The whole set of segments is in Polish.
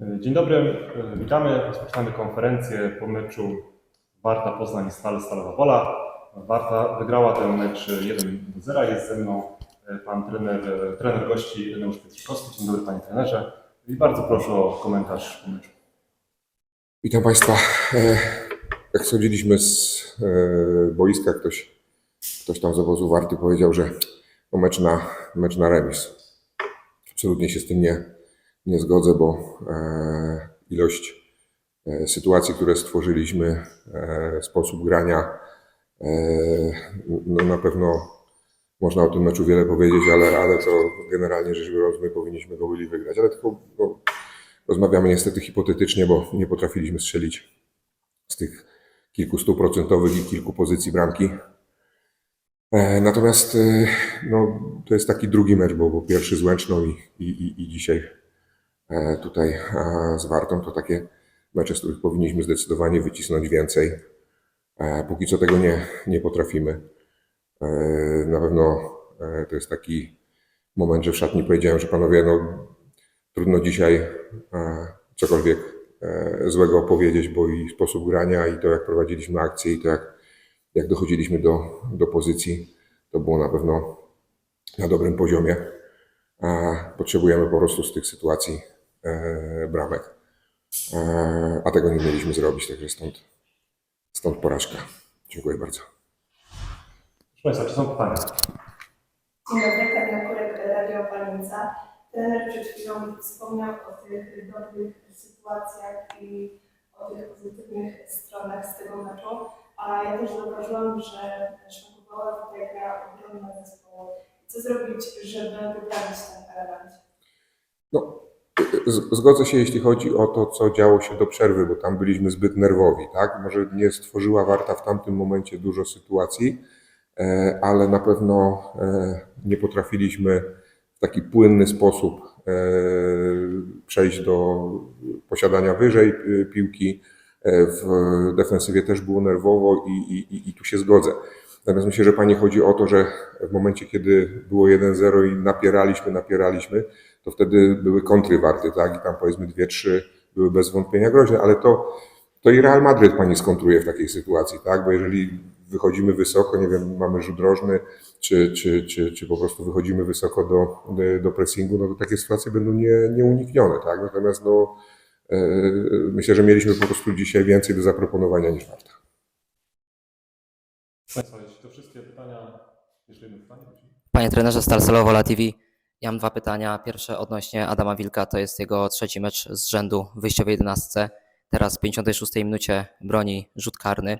Dzień dobry, e, witamy. Rozpoczynamy konferencję po meczu Warta Poznań Stal Stalowa Wola. Warta wygrała ten mecz 1 do 0. Jest ze mną e, pan trener, e, trener gości Reneusz Pietrzykowski. Dzień dobry panie trenerze. I bardzo proszę o komentarz po meczu. Witam Państwa. Jak schodziliśmy z boiska, ktoś, ktoś tam z obozu Warty powiedział, że mecz, na, mecz na remis. Absolutnie się z tym nie, nie zgodzę, bo e, ilość e, sytuacji, które stworzyliśmy, e, sposób grania, no na pewno można o tym meczu wiele powiedzieć, ale, ale to generalnie rzecz biorąc my powinniśmy go byli wygrać. Ale tylko no, Rozmawiamy niestety hipotetycznie, bo nie potrafiliśmy strzelić z tych kilku stuprocentowych i kilku pozycji bramki. Natomiast no, to jest taki drugi mecz, bo, bo pierwszy z Łęczną i, i, i, dzisiaj tutaj a, z Wartą to takie mecze, z których powinniśmy zdecydowanie wycisnąć więcej. E, Póki co tego nie, nie potrafimy. E, Na pewno e, to jest taki moment, że w szatni powiedziałem, że panowie, no trudno dzisiaj e, cokolwiek e, złego powiedzieć, bo i sposób grania, i to jak prowadziliśmy akcję, i to jak, jak dochodziliśmy do, do pozycji, to było na pewno na dobrym poziomie. A potrzebujemy po prostu z tych sytuacji e, bramek. E, a tego nie mieliśmy zrobić, także stąd, stąd porażka. Dziękuję bardzo. Proszę Państwa, czy są pytania? Dzień dobry, Karina Kurek, Radio Opalenca. Trener przed chwilą wspomniał o tych dobrych sytuacjach i o tych pozytywnych stronach z tego meczu, a ja też zauważyłam, że Szpakowała tutaj gra obronna zespołu. Co zrobić, żeby wyprawić ten element? No, zgodzę się, jeśli chodzi o to, co działo się do przerwy, bo tam byliśmy zbyt nerwowi, tak? Może nie stworzyła Warta w tamtym momencie dużo sytuacji, e, ale na pewno e, nie potrafiliśmy w taki płynny sposób e, przejść do posiadania wyżej piłki. W defensywie też było nerwowo i, i- i tu się zgodzę. Natomiast myślę, że Pani chodzi o to, że w momencie, kiedy było 1-0 i napieraliśmy, napieraliśmy, to wtedy były kontry warty, tak? I tam powiedzmy dwie, trzy były bez wątpienia groźne, ale to, to i Real Madryt pani skontruje w takiej sytuacji, tak? Bo jeżeli wychodzimy wysoko, nie wiem, mamy rzut rożny, czy, czy, czy, czy po prostu wychodzimy wysoko do, do pressingu, no to takie sytuacje będą nie, nieuniknione, tak? Natomiast no, e, myślę, że mieliśmy po prostu dzisiaj więcej do zaproponowania niż warta. Proszę Państwa, jeśli to wszystkie pytania, jeszcze jedno pytanie? prosimy. Panie trenerze Wola TV, ja mam dwa pytania. Pierwsze odnośnie Adama Wilka, to jest jego trzeci mecz z rzędu w wyjściowej 11. Teraz w 56 minucie broni rzut karny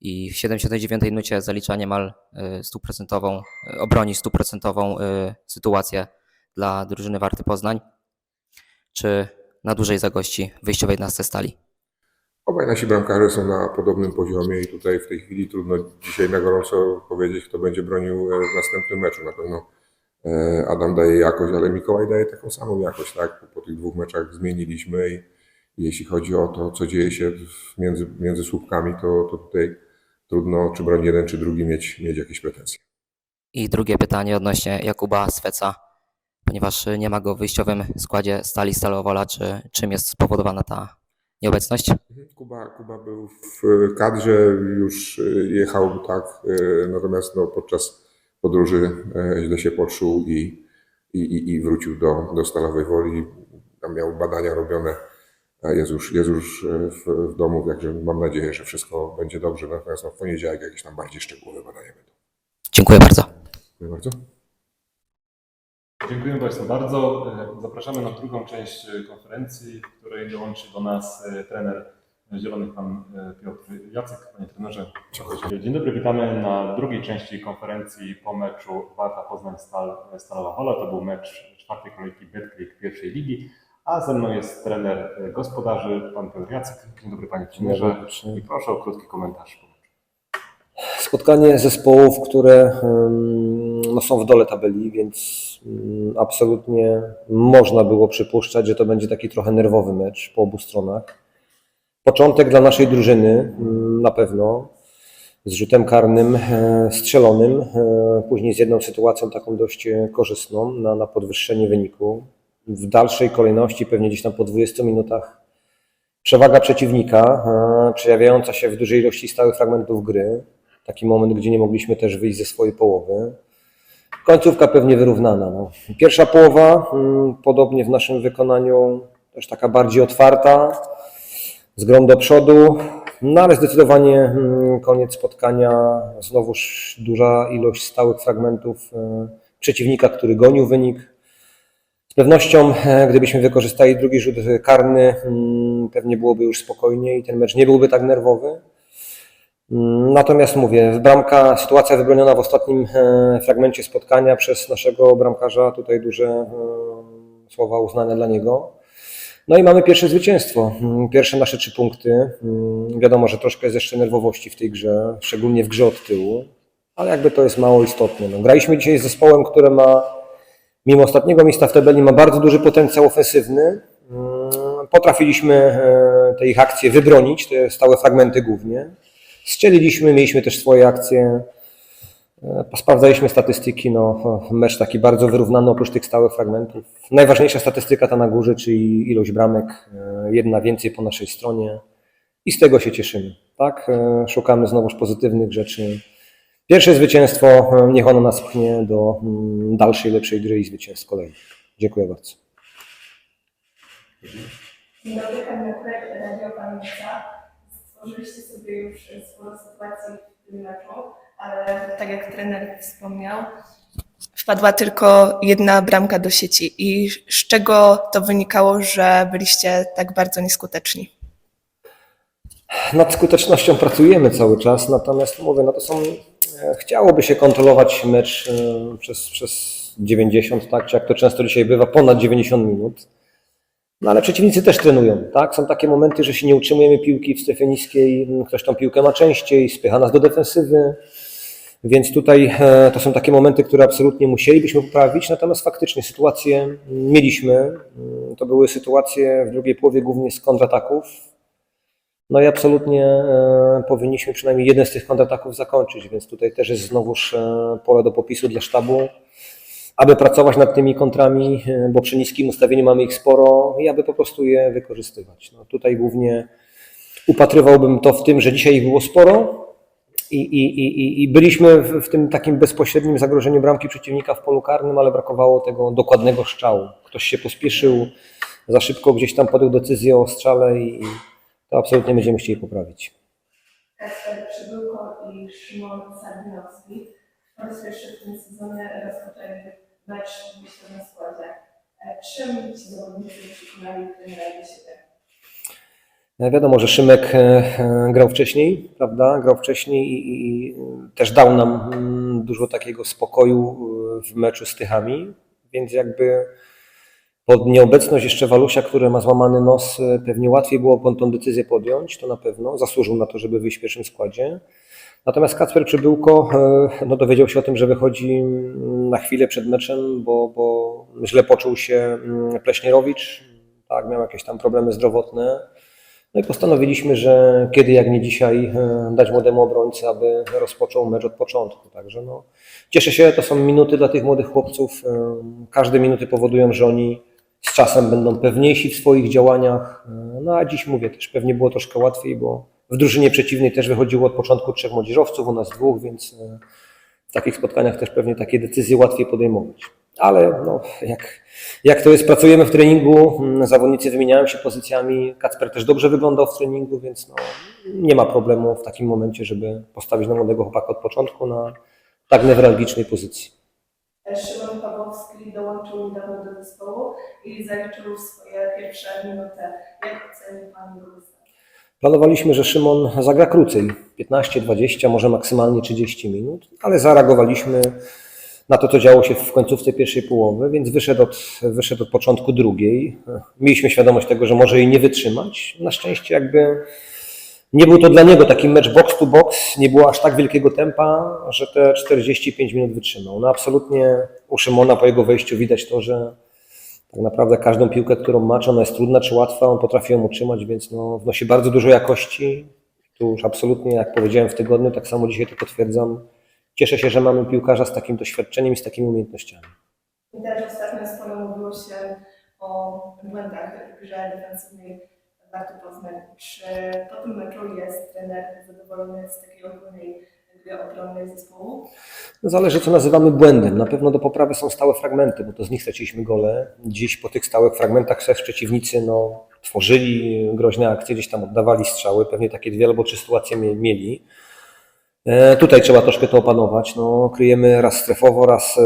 i w 79 minucie zalicza niemal y, stuprocentową, y, obroni stuprocentową y, sytuację dla drużyny Warty Poznań. Czy na dłużej zagości w wyjściowej 11 stali? Obaj nasi bramkarze są na podobnym poziomie i tutaj w tej chwili trudno dzisiaj na gorąco powiedzieć, kto będzie bronił e, w następnym meczu. Na pewno e, Adam daje jakość, ale Mikołaj daje taką samą jakość, tak? Po, tych dwóch meczach zmieniliśmy i, jeśli chodzi o to, co dzieje się między, między słupkami, to, to tutaj trudno, czy broń jeden, czy drugi mieć, mieć jakieś pretensje. I drugie pytanie odnośnie Jakuba Sveca, ponieważ nie ma go w wyjściowym składzie Stali Stalowola, czy czym jest spowodowana ta nieobecność? Kuba, Kuba był w kadrze, już e, jechał, tak, e, natomiast no, podczas podróży e, źle się poczuł i, i, i, wrócił do, do Stalowej Woli. Tam miał badania robione, a jest już, jest już w, w domu, także mam nadzieję, że wszystko będzie dobrze. Natomiast no, w poniedziałek jakieś tam bardziej szczegółowe badania będą. Dziękuję bardzo. Dziękuję bardzo. Dziękuję Państwu bardzo. E, Zapraszamy na drugą część e, konferencji, w której dołączy do nas e, trener Zielonych, pan Piotr Jacek. Panie trenerze, dzień dobry. Witamy na drugiej części konferencji po meczu Warta Poznań Stal, Stalowa Wola. To był mecz czwartej kolejki Betclick pierwszej ligi. A ze mną jest trener gospodarzy, pan Piotr Jacek. Dzień dobry Panie trenerze. I proszę o krótki komentarz. spotkanie zespołów, które no, są w dole tabeli, więc ym, absolutnie można było przypuszczać, że to będzie taki trochę nerwowy mecz po obu stronach. Początek dla naszej drużyny ym, na pewno z rzutem karnym e, strzelonym, e, później z jedną sytuacją taką dość korzystną na, na podwyższenie wyniku. w dalszej kolejności, pewnie gdzieś tam po 20 minutach, przewaga przeciwnika, e, przejawiająca się w dużej ilości stałych fragmentów gry. Taki moment, gdzie nie mogliśmy też wyjść ze swojej połowy. Końcówka pewnie wyrównana. No. Pierwsza połowa, mm, podobnie w naszym wykonaniu, też taka bardziej otwarta, z do przodu, no ale zdecydowanie mm, koniec spotkania, znowuż duża ilość stałych fragmentów e, przeciwnika, który gonił wynik. Z pewnością, e, gdybyśmy wykorzystali drugi rzut karny, mm, pewnie byłoby już spokojniej, ten mecz nie byłby tak nerwowy. Natomiast mówię, bramka, sytuacja wybroniona w ostatnim e, fragmencie spotkania przez naszego bramkarza, tutaj duże e, słowa uznania dla niego. No i mamy pierwsze zwycięstwo, Mm, pierwsze nasze trzy punkty. Mm, Wiadomo, że troszkę jest jeszcze nerwowości w tej grze, szczególnie w grze od tyłu, ale jakby to jest mało istotne. No, graliśmy dzisiaj z zespołem, które ma, mimo ostatniego miejsca w tabeli, ma bardzo duży potencjał ofensywny. Mm, Potrafiliśmy e, te ich akcje wybronić, te stałe fragmenty głównie. Strzeliliśmy, mieliśmy też swoje akcje. E, Sprawdzaliśmy statystyki, no, mecz taki bardzo wyrównany oprócz tych stałych fragmentów. Najważniejsza statystyka ta na górze, czyli ilość bramek, e, jedna więcej po naszej stronie i z tego się cieszymy. Tak, E, szukamy znowuż pozytywnych rzeczy. Pierwsze zwycięstwo, niech ono nas pchnie do mm, dalszej, lepszej gry i zwycięstw kolejnych. Dziękuję bardzo. Stworzyliście sobie już sporo sytuacji w tym meczu, ale tak jak trener wspomniał, wpadła tylko jedna bramka do sieci. I z czego to wynikało, że byliście tak bardzo nieskuteczni? Nad skutecznością pracujemy cały czas, natomiast mówię, no to są, e, chciałoby się kontrolować mecz e, przez, przez 90, tak, czy jak to często dzisiaj bywa, ponad 90 minut. No ale przeciwnicy też trenują, tak? Są takie momenty, że się nie utrzymujemy piłki w strefie niskiej, ktoś tą piłkę ma częściej, spycha nas do defensywy, więc tutaj e, to są takie momenty, które absolutnie musielibyśmy poprawić, natomiast faktycznie sytuacje mieliśmy. To były sytuacje w drugiej połowie głównie z kontrataków, no i absolutnie e, powinniśmy przynajmniej jeden z tych kontrataków zakończyć, więc tutaj też jest znowuż e, pole do popisu dla sztabu, aby pracować nad tymi kontrami, e, bo przy niskim ustawieniu mamy ich sporo i aby po prostu je wykorzystywać. No tutaj głównie upatrywałbym to w tym, że dzisiaj ich było sporo i, i, i, i byliśmy w, w tym takim bezpośrednim zagrożeniu bramki przeciwnika w polu karnym, ale brakowało tego dokładnego strzału. Ktoś się pospieszył, za szybko gdzieś tam podjął decyzję o strzale i, to absolutnie będziemy chcieli poprawić. Kasper Przybyłko i Szymon Sabinowski. Po raz w tym sezonie rozpoczęli mecz myślę na składzie. E, Czym ci zawodnicy przekonali trenera do siebie? E, Wiadomo, że Szymek e, e, grał wcześniej, prawda? Grał wcześniej i, i, i też dał nam mm, dużo takiego spokoju e, w meczu z Tychami, więc jakby pod nieobecność jeszcze Walusia, który ma złamany nos, e, pewnie łatwiej było tą decyzję podjąć, to na pewno. Zasłużył na to, żeby wyjść w pierwszym składzie. Natomiast Kacper Przybyłko e, no, dowiedział się o tym, że wychodzi mm, na chwilę przed meczem, bo, bo źle poczuł się mm, Pleśnierowicz, tak, miał jakieś tam problemy zdrowotne. No i postanowiliśmy, że kiedy jak nie dzisiaj e, dać młodemu obrońcy, aby rozpoczął mecz od początku. Także no, cieszę się, to są minuty dla tych młodych chłopców. E, Każde minuty powodują, że oni z czasem będą pewniejsi w swoich działaniach. No a dziś mówię też, pewnie było troszkę łatwiej, bo w drużynie przeciwnej też wychodziło od początku trzech młodzieżowców, u nas dwóch, więc e, w takich spotkaniach też pewnie takie decyzje łatwiej podejmować. Ale no, jak, jak to jest, pracujemy w treningu, mm, zawodnicy wymieniają się pozycjami, Kacper też dobrze wyglądał w treningu, więc no, nie ma problemu w takim momencie, żeby postawić na młodego chłopaka od początku na tak newralgicznej pozycji. Szymon Pawłowski dołączył niedawno do zespołu i zaliczył swoje pierwsze minuty. Jak oceni Pan występ? Planowaliśmy, że Szymon zagra krócej, 15-20, może maksymalnie 30 minut, ale zareagowaliśmy na to, co działo się w końcówce pierwszej połowy, więc wyszedł od, wyszedł od początku drugiej. Mieliśmy świadomość tego, że może jej nie wytrzymać. Na szczęście jakby nie był to dla niego taki mecz box to box, nie było aż tak wielkiego tempa, że te 45 minut wytrzymał. No absolutnie u Szymona po jego wejściu widać to, że tak naprawdę każdą piłkę, którą ma, czy ona jest trudna, czy łatwa, on potrafi ją utrzymać, więc no, wnosi bardzo dużo jakości. Tu już absolutnie, jak powiedziałem w tygodniu, tak samo dzisiaj to potwierdzam. Cieszę się, że mamy piłkarza z takim doświadczeniem i z takimi umiejętnościami. I też ostatnio sporo mówiło się o błędach w grze defensywnej Warty Poznań. Czy po tym meczu jest trener zadowolony z takiej ogólnej zespołu? No Zależy, co nazywamy błędem. Na pewno do poprawy są stałe fragmenty, bo to z nich straciliśmy gole. Dziś po tych stałych fragmentach też przeciwnicy no, tworzyli groźne akcje, gdzieś tam oddawali strzały, pewnie takie dwie albo trzy sytuacje mie- mieli. E, tutaj trzeba troszkę to opanować. No, kryjemy raz strefowo, raz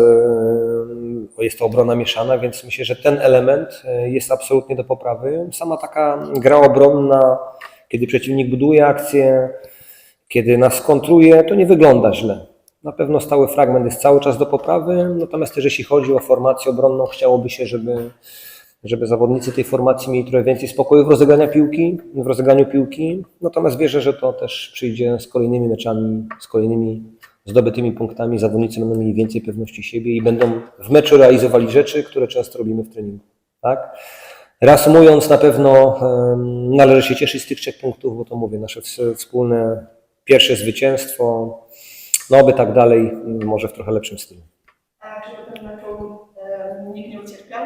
e, jest to obrona mieszana, więc myślę, że ten element e, jest absolutnie do poprawy. Sama taka gra obronna, kiedy przeciwnik buduje akcję, kiedy nas kontruje, to nie wygląda źle. Na pewno stały fragment jest cały czas do poprawy, natomiast też jeśli chodzi o formację obronną, chciałoby się, żeby, żeby zawodnicy tej formacji mieli trochę więcej spokoju w rozegraniu piłki, w rozegraniu piłki. Natomiast wierzę, że to też przyjdzie z kolejnymi meczami, z kolejnymi zdobytymi punktami. Zawodnicy będą mieli więcej pewności siebie i będą w meczu realizowali rzeczy, które często robimy w treningu. Tak? Reasumując, na pewno należy się cieszyć z tych trzech punktów, bo to mówię, nasze ws- wspólne pierwsze zwycięstwo, no oby tak dalej, może w trochę lepszym stylu. A czy po tym meczu e, nikt nie ucierpiał?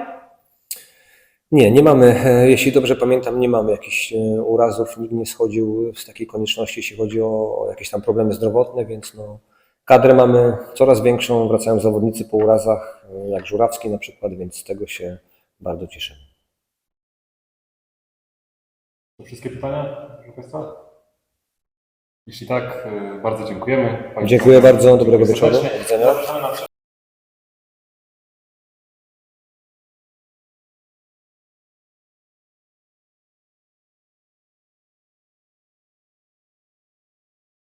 Nie, nie mamy, e, jeśli dobrze pamiętam, nie mamy jakichś e, urazów, nikt nie schodził z takiej konieczności, jeśli chodzi o, jakieś tam problemy zdrowotne, więc no, kadrę mamy coraz większą, wracają zawodnicy po urazach, jak Żurawski na przykład, więc z tego się bardzo cieszymy. To wszystkie pytania, proszę Państwa? Jeśli tak, y, bardzo dziękujemy. Dziękuję bardzo, dobrego wieczoru. Do widzenia.